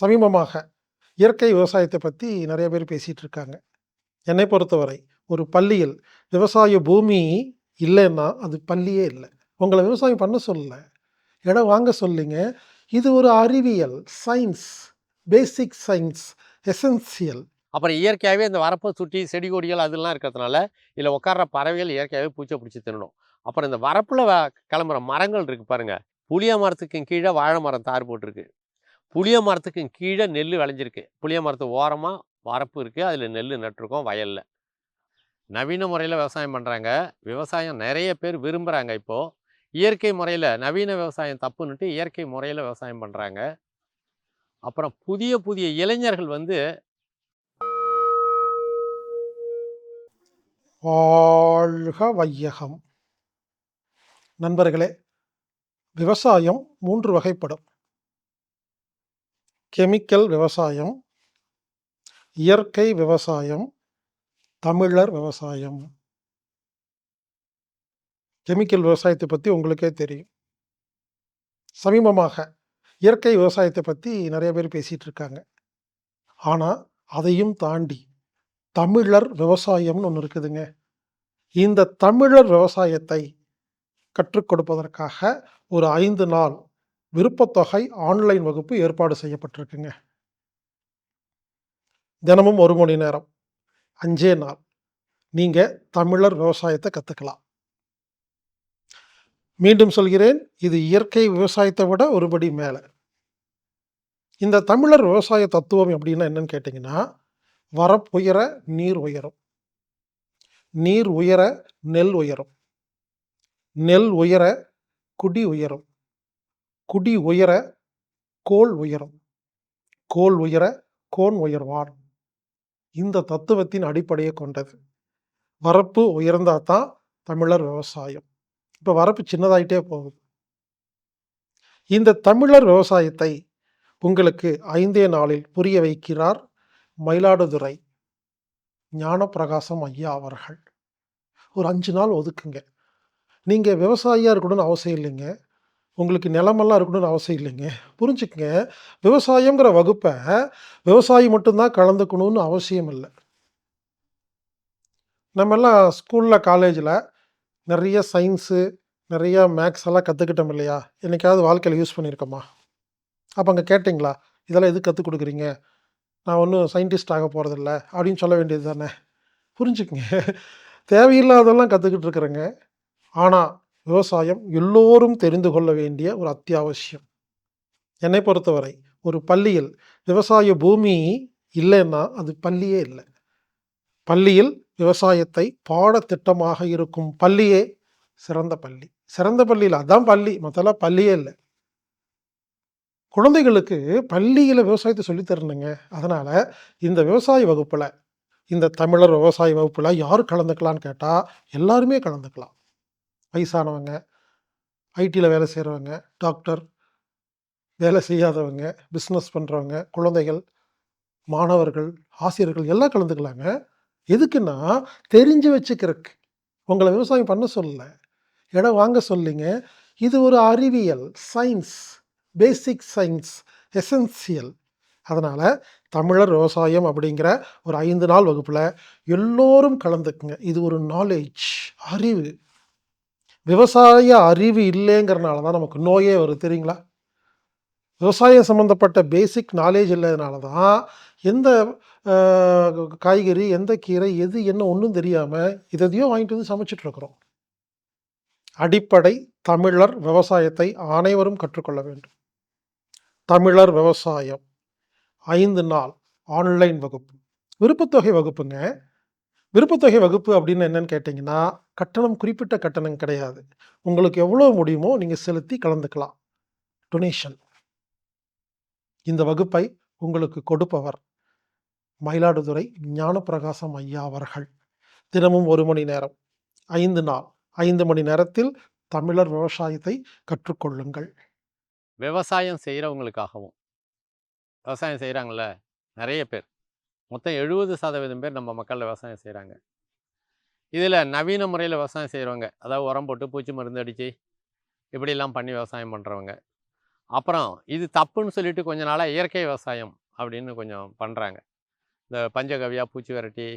சமீபமாக இயற்கை விவசாயத்தை பற்றி நிறைய பேர் பேசிகிட்டு இருக்காங்க. என்னை பொறுத்தவரை ஒரு பள்ளியில் விவசாய பூமி இல்லைன்னா அது பள்ளியே இல்லை. உங்களை விவசாயம் பண்ண சொல்லலை. இடம் வாங்க சொல்லிங்க. இது ஒரு அறிவியல் சயின்ஸ் பேசிக் சயின்ஸ் எசென்சியல் அப்புறம் இயற்கையாகவே இந்த வரப்பை சுற்றி செடி கொடிகள் அதெல்லாம் இருக்கிறதுனால இதில் உட்கார்ற பறவைகள் இயற்கையாகவே பூச்சை பிடிச்சி தின்னணும். அப்புறம் இந்த வரப்பில் கிளம்புற மரங்கள் இருக்குது பாருங்கள் புளிய மரத்துக்கு கீழே வாழை மரம் தார் போட்டிருக்கு. புளிய மரத்துக்கு கீழே நெல் விளைஞ்சிருக்கு. புளிய மரத்து ஓரமாக வரப்பு இருக்குது அதில் நெல் நட்டிருக்கோம் வயலில். நவீன முறையில் விவசாயம் பண்ணுறாங்க விவசாயம் நிறைய பேர் விரும்புகிறாங்க இப்போது இயற்கை முறையில் நவீன விவசாயம் தப்புன்னுட்டு இயற்கை முறையில் விவசாயம் பண்ணுறாங்க அப்புறம் புதிய புதிய இளைஞர்கள் வந்து வாழ்க வையகம். நண்பர்களே விவசாயம் மூன்று வகைப்படும். கெமிக்கல் விவசாயம் இயற்கை விவசாயம் தமிழர் விவசாயம். கெமிக்கல் விவசாயத்தை பற்றி உங்களுக்கே தெரியும். சமீபமாக இயற்கை விவசாயத்தை பற்றி நிறைய பேர் பேசிகிட்டு இருக்காங்க. ஆனால் அதையும் தாண்டி தமிழர் விவசாயம்னு ஒன்று இருக்குதுங்க. இந்த தமிழர் விவசாயத்தை கற்றுக் கொடுப்பதற்காக ஒரு ஐந்து நாள் விருப்பத்தொகை ஆன்லைன் வகுப்பு ஏற்பாடு செய்யப்பட்டிருக்குங்க. தினமும் ஒரு மணி நேரம் அஞ்சே நாள். நீங்கள் தமிழர் விவசாயத்தை கற்றுக்கலாம் மீண்டும் சொல்கிறேன் இது இயற்கை விவசாயத்தை விட ஒருபடி மேலே. இந்த தமிழர் விவசாய தத்துவம் அப்படின்னா என்னன்னு கேட்டிங்கன்னா வரப்புயர நீர் உயரும். நீர் உயர நெல் உயரும். நெல் உயர குடி உயரும். குடி உயர கோல் உயரும். கோல் உயர கோன் உயர்வான். இந்த தத்துவத்தின் அடிப்படையை கொண்டது. வரப்பு உயர்ந்தா தான் தமிழர் விவசாயம். இப்போ வரப்பு சின்னதாயிட்டே போகுது. இந்த தமிழர் விவசாயத்தை உங்களுக்கு ஐந்தே நாளில் புரிய வைக்கிறார் மயிலாடுதுறை ஞானப்பிரகாசம் ஐயா அவர்கள். ஒரு அஞ்சு நாள் ஒதுக்குங்க. நீங்கள் விவசாயியாக இருக்கணும்னு அவசியம் இல்லைங்க. உங்களுக்கு நிலமெல்லாம் இருக்கணும்னு அவசியம் இல்லைங்க. புரிஞ்சுக்கங்க. விவசாயங்கிற வகுப்பை விவசாயி மட்டும்தான் கலந்துக்கணும்னு அவசியம் இல்லை. நம்மெல்லாம் ஸ்கூலில் காலேஜில் நிறைய சயின்ஸு நிறைய மேக்ஸ் எல்லாம் கற்றுக்கிட்டோம் இல்லையா? என்னைக்காவது வாழ்க்கையில் யூஸ் பண்ணியிருக்கோமா? அப்போ அங்கே கேட்டிங்களா? இதெல்லாம் எது கற்றுக் கொடுக்குறீங்க? நான் ஒன்றும் சயின்டிஸ்ட் ஆக போகிறதில்ல அப்படின்னு சொல்ல வேண்டியது தானே. புரிஞ்சுக்குங்க. தேவையில்லாதெல்லாம் கற்றுக்கிட்டு இருக்கிறேங்க. ஆனால் விவசாயம் எல்லோரும் தெரிந்து கொள்ள வேண்டிய ஒரு அத்தியாவசியம். என்னை பொறுத்தவரை ஒரு பள்ளியில் விவசாய பூமி இல்லைன்னா அது பள்ளியே இல்லை. பள்ளியில் விவசாயத்தை பாடத்திட்டமாக இருக்கும் பள்ளியே சிறந்த பள்ளி. சிறந்த பள்ளியில் அதான் பள்ளி மற்றெல்லாம் பள்ளியே இல்லை. குழந்தைகளுக்கு பள்ளியில் விவசாயத்தை சொல்லித்தரணுங்க அதனால் இந்த விவசாய வகுப்பில் இந்த தமிழர் விவசாய வகுப்பில் யார் கலந்துக்கலான்னு கேட்டால் எல்லாருமே கலந்துக்கலாம். வயசானவங்க ஐடியில் வேலை செய்கிறவங்க டாக்டர் வேலை செய்யாதவங்க பிஸ்னஸ் பண்ணுறவங்க குழந்தைகள் மாணவர்கள் ஆசிரியர்கள் எல்லாம் கலந்துக்கலாங்க. எதுக்குன்னா தெரிஞ்சு வச்சுக்கிறதுக்கு. உங்களை விவசாயம் பண்ண சொல்லலை. இடம் வாங்க சொல்லிங்க. இது ஒரு அறிவியல் சயின்ஸ் பேசிக் சயின்ஸ் எசென்சியல் அதனால் தமிழர் விவசாயம் அப்படிங்கிற ஒரு ஐந்து நாள் வகுப்பில் எல்லோரும் கலந்துக்குங்க. இது ஒரு நாலேஜ் அறிவு. விவசாய அறிவு இல்லைங்கிறனால தான் நமக்கு நோயே வருது தெரியுங்களா? விவசாயம் சம்மந்தப்பட்ட பேசிக் நாலேஜ் இல்லாதனால தான் எந்த காய்கறி எந்த கீரை எது என்ன ஒன்றும் தெரியாமல் இதையோ வாங்கிட்டு வந்து சமைச்சிட்ருக்குறோம் அடிப்படை தமிழர் விவசாயத்தை அனைவரும் கற்றுக்கொள்ள வேண்டும். தமிழர் விவசாயம் ஐந்து நாள் ஆன்லைன் வகுப்பு. விருப்பத்தொகை வகுப்புங்க. விருப்பத்தொகை வகுப்பு அப்படின்னு என்னன்னு கேட்டிங்கன்னா கட்டணம் குறிப்பிட்ட கட்டணம் கிடையாது. உங்களுக்கு எவ்வளோ முடியுமோ நீங்கள் செலுத்தி கலந்துக்கலாம். டொனேஷன் இந்த வகுப்பை உங்களுக்கு கொடுப்பவர் மயிலாடுதுறை ஞானப்பிரகாசம் ஐயா அவர்கள். தினமும் ஒரு மணி நேரம் ஐந்து நாள். ஐந்து மணி நேரத்தில் தமிழர் விவசாயத்தை கற்றுக்கொள்ளுங்கள். விவசாயம் செய்கிறவங்களுக்காகவும் விவசாயம் செய்கிறாங்கள நிறைய பேர். மொத்தம் எழுபது சதவீதம் பேர் நம்ம மக்களில் விவசாயம் செய்கிறாங்க இதில் நவீன முறையில் விவசாயம் செய்கிறவங்க அதாவது உரம் போட்டு பூச்சி மருந்து அடித்து இப்படிலாம் பண்ணி விவசாயம் பண்ணுறவங்க அப்புறம் இது தப்புன்னு சொல்லிட்டு கொஞ்ச நாளாக இயற்கை விவசாயம் அப்படின்னு கொஞ்சம் பண்ணுறாங்க இந்த பஞ்சகவியா பூச்சி விரட்டி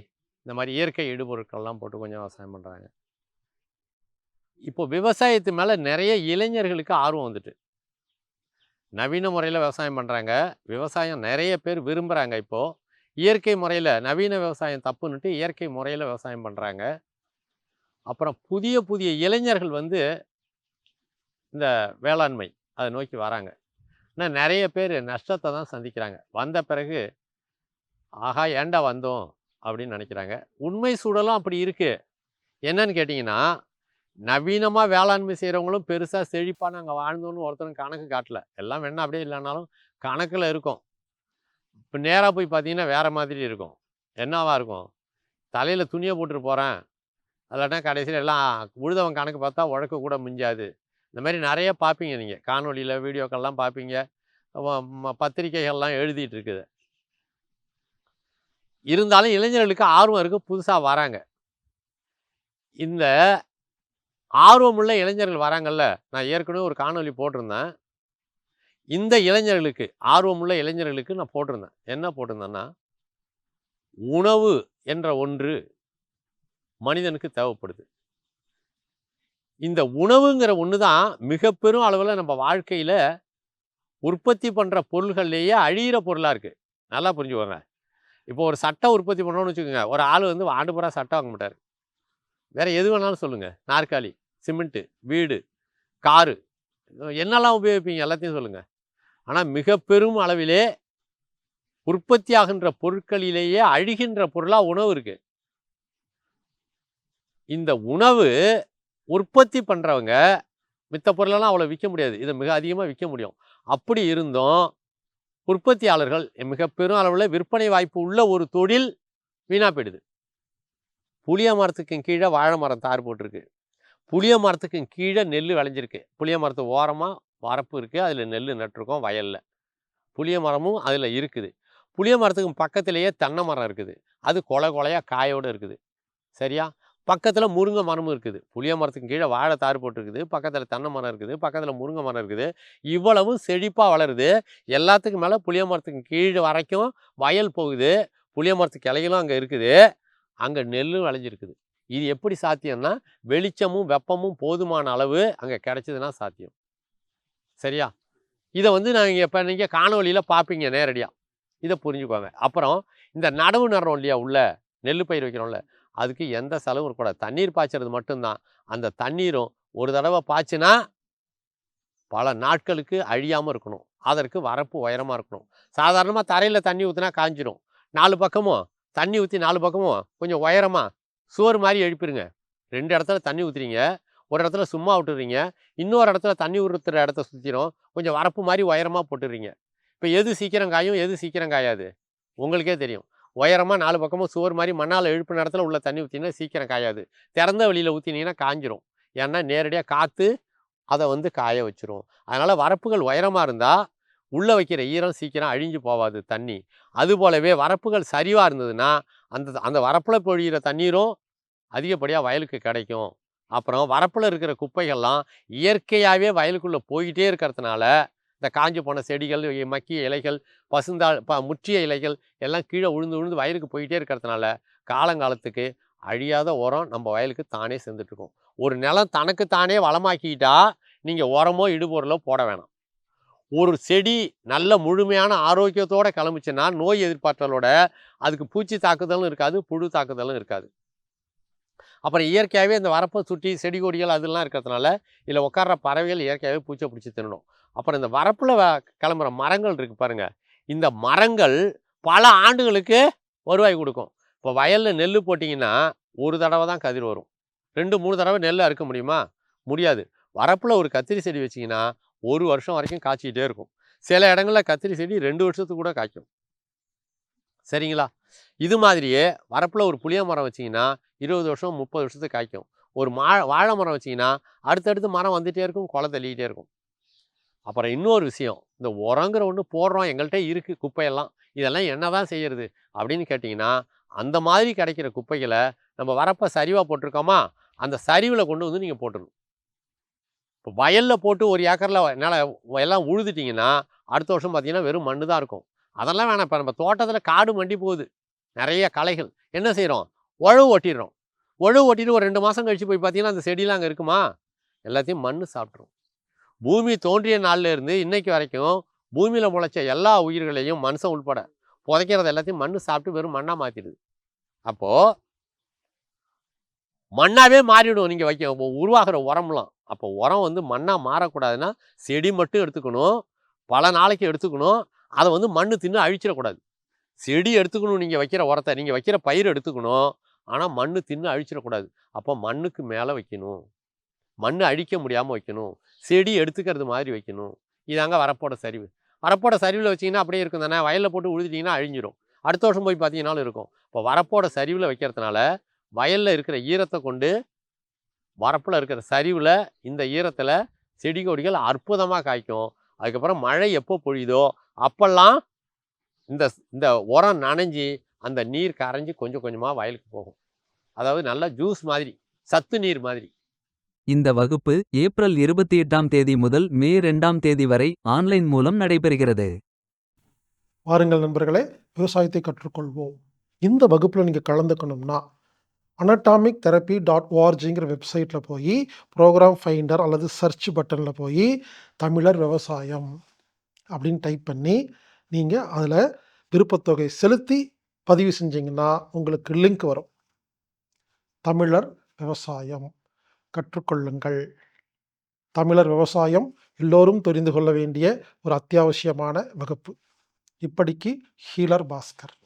இந்த மாதிரி இயற்கை இடுபொருட்கள்லாம் போட்டு கொஞ்சம் விவசாயம் பண்ணுறாங்க இப்போ விவசாயத்து மேலே நிறைய இளைஞர்களுக்கு ஆர்வம் வந்துட்டு. நவீன முறையில் விவசாயம் பண்ணுறாங்க விவசாயம் நிறைய பேர் விரும்புகிறாங்க இப்போது இயற்கை முறையில் நவீன விவசாயம் தப்புன்னுட்டு இயற்கை முறையில் விவசாயம் பண்ணுறாங்க அப்புறம் புதிய புதிய இளைஞர்கள் வந்து இந்த வேளாண்மை அதை நோக்கி வராங்க. ஆனால் நிறைய பேர் நஷ்டத்தை தான் சந்திக்கிறாங்க. வந்த பிறகு ஆகா ஏண்டா வந்தோம்? அப்படின்னு நினைக்கிறாங்க. உண்மை சூழலும் அப்படி இருக்குது என்னன்னு கேட்டிங்கன்னா நவீனமாக வேளாண்மை செய்கிறவங்களும் பெருசாக செழிப்பாக நாங்கள் வாழ்ந்தோன்னு ஒருத்தரும் கணக்கு காட்டல. எல்லாம் வேணா அப்படியே இல்லைனாலும் கணக்கில் இருக்கும். இப்போ நேராக போய் பார்த்தீங்கன்னா வேறு மாதிரி இருக்கும். என்னவா இருக்கும்? தலையில் துணியை போட்டுட்டு போகிறேன் இல்லாட்டா கடைசியில் எல்லாம் உழுதவன் கணக்கு பார்த்தா உழக்க கூட மிஞ்சாது. இந்த மாதிரி நிறைய பார்ப்பீங்க நீங்கள் காணொலியில் வீடியோக்கள்லாம் பார்ப்பீங்க ம- பத்திரிக்கைகள்லாம் எழுதிட்டு இருக்குது. இருந்தாலும் இளைஞர்களுக்கு ஆர்வம் இருக்குது புதுசாக வராங்க. இந்த ஆர்வமுள்ள இளைஞர்கள் வராங்கல்ல. நான் ஏற்கனவே ஒரு காணொலி போட்டிருந்தேன். இந்த இளைஞர்களுக்கு ஆர்வமுள்ள இளைஞர்களுக்கு நான் போட்டிருந்தேன். என்ன போட்டிருந்தேன்னா உணவு என்ற ஒன்று மனிதனுக்கு தேவைப்படுது. இந்த உணவுங்கிற ஒன்று தான் மிக பெரும் அளவில் நம்ம வாழ்க்கையில் உற்பத்தி பண்ணுற பொருள்கள்லேயே அழியிற பொருளாக இருக்குது நல்லா புரிஞ்சுக்கோங்க இப்போ ஒரு சட்டை உற்பத்தி பண்ணோன்னு வச்சுக்கோங்க. ஒரு ஆள் வந்து ஆண்டு பூரா சட்டை வாங்க மாட்டார். வேறு எது வேணாலும் சொல்லுங்கள் நாற்காலி சிமெண்ட்டு வீடு காரு. என்னெல்லாம் உபயோகிப்பீங்க? எல்லாத்தையும் சொல்லுங்கள் ஆனால் மிக பெரும் அளவிலே உற்பத்தியாகின்ற பொருட்களிலேயே அழிகின்ற பொருளாக உணவு இருக்குது இந்த உணவு உற்பத்தி பண்ணுறவங்க மித்த பொருளெல்லாம் அவ்வளோ விற்க முடியாது. இதை மிக அதிகமாக விற்க முடியும். அப்படி இருந்தும் உற்பத்தியாளர்கள் மிக பெரும் அளவில் விற்பனை வாய்ப்பு உள்ள ஒரு தொழில் வீணாக போயிடுது. புளிய மரத்துக்கு கீழே வாழை மரம் தார் போட்டிருக்கு. புளிய மரத்துக்கு கீழே நெல் விளைஞ்சிருக்கு. புளிய மரத்து ஓரமாக வரப்பு இருக்குது அதில் நெல் நட்டிருக்கோம். வயலில். புளிய மரமும் அதில் இருக்குது. புளிய மரத்துக்கு பக்கத்திலேயே தென்னை மரம் இருக்குது. அது கொலை கொலையாக காயோடு இருக்குது. சரியா? பக்கத்தில் முருங்கை மரமும் இருக்குது. புளிய மரத்துக்கு கீழே வாழை தார் போட்டிருக்குது. பக்கத்தில் தென்னை மரம் இருக்குது. பக்கத்தில் முருங்கை மரம் இருக்குது. இவ்வளவும் செழிப்பாக வளருது. எல்லாத்துக்கும் மேலே புளிய மரத்துக்கு கீழே வரைக்கும் வயல் போகுது. புளிய மரத்துக்கு கிளைகளும் அங்கே இருக்குது. அங்கே நெல்லும் விளைஞ்சிருக்குது. இது எப்படி சாத்தியம்னா வெளிச்சமும் வெப்பமும் போதுமான அளவு அங்கே கிடைச்சதுன்னா சாத்தியம். சரியா? இதை வந்து நாங்கள் இப்போ நீங்கள் காணொலியில் பார்ப்பீங்க நேரடியாக இதை புரிஞ்சுக்கோங்க. அப்புறம் இந்த நடவு நடுறோம் இல்லையா உள்ள நெல் பயிர் வைக்கிறோம்ல அதுக்கு எந்த செலவும் இருக்கக்கூடாது. தண்ணீர் பாய்ச்சறது மட்டும்தான். அந்த தண்ணீரும் ஒரு தடவை பாய்ச்சினா பல நாட்களுக்கு அழியாமல் இருக்கணும். அதற்கு வரப்பு உயரமாக இருக்கணும். சாதாரணமாக தரையில் தண்ணி ஊற்றினா காஞ்சிரும். நாலு பக்கமும் தண்ணி ஊற்றி நாலு பக்கமும் கொஞ்சம் உயரமாக சுவர் மாதிரி எழுப்பிடுங்க ரெண்டு இடத்துல தண்ணி ஊற்றுறீங்க ஒரு இடத்துல சும்மா விட்டுறீங்க. இன்னொரு இடத்துல தண்ணி ஊற்றுற இடத்த சுற்றிடும் கொஞ்சம் வரப்பு மாதிரி உயரமாக போட்டுடுறீங்க இப்போ எது சீக்கிரம் காயும் எது சீக்கிரம் காயாது? உங்களுக்கே தெரியும். உயரமாக நாலு பக்கமும் சுவர் மாதிரி மண்ணால் எழுப்பின இடத்துல உள்ள தண்ணி ஊற்றினா சீக்கிரம் காயாது. திறந்த வெளியில் ஊற்றினீங்கன்னா காஞ்சிரும். ஏன்னா நேரடியாக காற்று அதை வந்து காய வச்சிரும். அதனால் வரப்புகள் உயரமாக இருந்தால் உள்ளே வைக்கிற ஈரம் சீக்கிரம் அழிஞ்சு போகாது தண்ணி. அது போலவே வரப்புகள் சரிவாக இருந்ததுன்னா அந்த அந்த வரப்பில் பொழிகிற தண்ணீரும் அதிகப்படியாக வயலுக்கு கிடைக்கும். அப்புறம் வரப்பில் இருக்கிற குப்பைகள்லாம் இயற்கையாகவே வயலுக்குள்ளே போயிட்டே இருக்கிறதுனால இந்த காஞ்சி போன செடிகள் மக்கிய இலைகள் பசுந்தாள் ப முற்றிய இலைகள் எல்லாம் கீழே உழுந்து உழுந்து வயலுக்கு போயிட்டே இருக்கிறதுனால காலங்காலத்துக்கு அழியாத உரம் நம்ம வயலுக்கு தானே செஞ்சுட்ருக்கோம். ஒரு நிலம் தனக்கு தானே வளமாக்கிக்கிட்டா நீங்கள் உரமோ இடுபொருளோ போட வேணாம். ஒரு செடி நல்ல முழுமையான ஆரோக்கியத்தோடு கிளம்பிச்சுன்னா நோய் எதிர்பார்த்தலோட அதுக்கு பூச்சி தாக்குதலும் இருக்காது புழு தாக்குதலும் இருக்காது. அப்புறம் இயற்கையாகவே இந்த வரப்பை சுற்றி செடி கொடிகள் அதெல்லாம் இருக்கிறதுனால இதில் உட்கார்ற பறவைகள் இயற்கையாகவே பூச்சை பிடிச்சி தின்னணும் அப்புறம் இந்த வரப்பில் கிளம்புற மரங்கள் இருக்குது பாருங்க. இந்த மரங்கள் பல ஆண்டுகளுக்கு வருவாய் கொடுக்கும். இப்போ வயலில் நெல் போட்டிங்கன்னா ஒரு தடவை தான் கதிர் வரும். ரெண்டு மூணு தடவை நெல் அறுக்க முடியுமா? முடியாது. வரப்பில் ஒரு கத்திரி செடி வச்சிங்கன்னா ஒரு வருஷம் வரைக்கும் காய்ச்சிக்கிட்டே இருக்கும். சில இடங்களில் கத்திரி செடி ரெண்டு வருஷத்துக்கு கூட காய்க்கும். சரிங்களா? இது மாதிரியே வரப்பில் ஒரு புளிய மரம் வச்சிங்கன்னா இருபது வருஷம் முப்பது வருஷத்துக்கு காய்க்கும். ஒரு மா வாழை மரம் வச்சிங்கன்னா அடுத்தடுத்து மரம் வந்துகிட்டே இருக்கும் கொலை தள்ளிக்கிட்டே இருக்கும். அப்புறம் இன்னொரு விஷயம் இந்த உரங்கிற ஒன்று போடுறோம் எங்கள்கிட்ட இருக்குது குப்பையெல்லாம். இதெல்லாம் என்ன தான் செய்யறது அப்படின்னு கேட்டிங்கன்னா அந்த மாதிரி கிடைக்கிற குப்பைகளை நம்ம வரப்போ சரிவாக போட்டிருக்கோமா? அந்த சரிவில் கொண்டு வந்து நீங்கள் போட்டுடணும் இப்போ வயலில் போட்டு ஒரு ஏக்கரில் என்னால் எல்லாம் உழுதுட்டிங்கன்னா அடுத்த வருஷம் பார்த்தீங்கன்னா வெறும் மண்ணு தான் இருக்கும். அதெல்லாம் வேணாம் இப்போ நம்ம தோட்டத்தில் காடு மண்டி போகுது. நிறைய களைகள். என்ன செய்கிறோம் உழவு ஓட்டிடுறோம். உழவு ஓட்டிட்டு ஒரு ரெண்டு மாதம் கழித்து போய் பார்த்தீங்கன்னா அந்த செடியெலாம் அங்கே இருக்குமா? எல்லாத்தையும் மண் சாப்பிட்ரும் பூமி தோன்றிய நாள்லேருந்து இன்னைக்கு வரைக்கும் பூமியில் முளைச்ச எல்லா உயிர்களையும் மனுஷன் உள்பட புதைக்கிறது எல்லாத்தையும் மண் சாப்பிட்டு வெறும் மண்ணாக மாற்றிடுது அப்போது மண்ணாகவே மாறிவிடும் நீங்கள் வைக்க உருவாகிற உரம்லாம். அப்போ உரம் வந்து மண்ணாக மாறக்கூடாதுன்னா செடி மட்டும் எடுத்துக்கணும். பல நாளைக்கு எடுத்துக்கணும். அதை வந்து மண் தின்னு அழிச்சிடக்கூடாது. செடி எடுத்துக்கணும் நீங்கள் வைக்கிற உரத்தை. நீங்கள் வைக்கிற பயிர் எடுத்துக்கணும். ஆனால் மண் தின்னு அழிச்சிடக்கூடாது. அப்போ மண்ணுக்கு மேலே வைக்கணும். மண் அழிக்க முடியாமல் வைக்கணும். செடி எடுத்துக்கிறது மாதிரி வைக்கணும். இதாங்க வரப்போட சரிவு. வரப்போட சரிவில் வச்சிங்கன்னா அப்படியே இருக்கும் தானே. வயலில் போட்டு உழுதிட்டிங்கன்னா அழிஞ்சிரும். அடுத்த வருஷம் போய் பார்த்தீங்கன்னாலும் இருக்கும். இப்போ வரப்போட சரிவில் வைக்கிறதுனால வயலில் இருக்கிற ஈரத்தை கொண்டு வரப்பில் இருக்கிற சரிவில் இந்த ஈரத்தில் செடி கொடிகள் அற்புதமாக காய்க்கும். அதுக்கப்புறம் மழை எப்போ பொழியுதோ அப்போல்லாம் இந்த இந்த உரம் நனைஞ்சி அந்த நீர் கரைஞ்சி கொஞ்சம் கொஞ்சமாக வயலுக்கு போகும். அதாவது நல்ல ஜூஸ் மாதிரி சத்து நீர் மாதிரி. இந்த வகுப்பு ஏப்ரல் இருபத்தி எட்டாம் தேதி முதல் மே ரெண்டாம் தேதி வரை ஆன்லைன் மூலம் நடைபெறுகிறது. வாருங்கள் நண்பர்களே விவசாயத்தை கற்றுக்கொள்வோம். இந்த வகுப்பில் நீங்கள் கலந்துக்கணும்னா அனட்டாமிக் தெரப்பி டாட் ஓஆர்ஜிங்கிற வெப்சைட்டில் போய் ப்ரோக்ராம் ஃபைண்டர் அல்லது சர்ச் பட்டனில் போய் தமிழர் விவசாயம் அப்படின்னு டைப் பண்ணி நீங்கள் அதில் விருப்பத்தொகை செலுத்தி பதிவு செஞ்சீங்கன்னா உங்களுக்கு லிங்க் வரும். தமிழர் விவசாயம் கற்றுக்கொள்ளுங்கள். தமிழர் விவசாயம் எல்லோரும் தெரிந்து கொள்ள வேண்டிய ஒரு அத்தியாவசியமான வகுப்பு. இப்படிக்கு ஹீலர் பாஸ்கர்.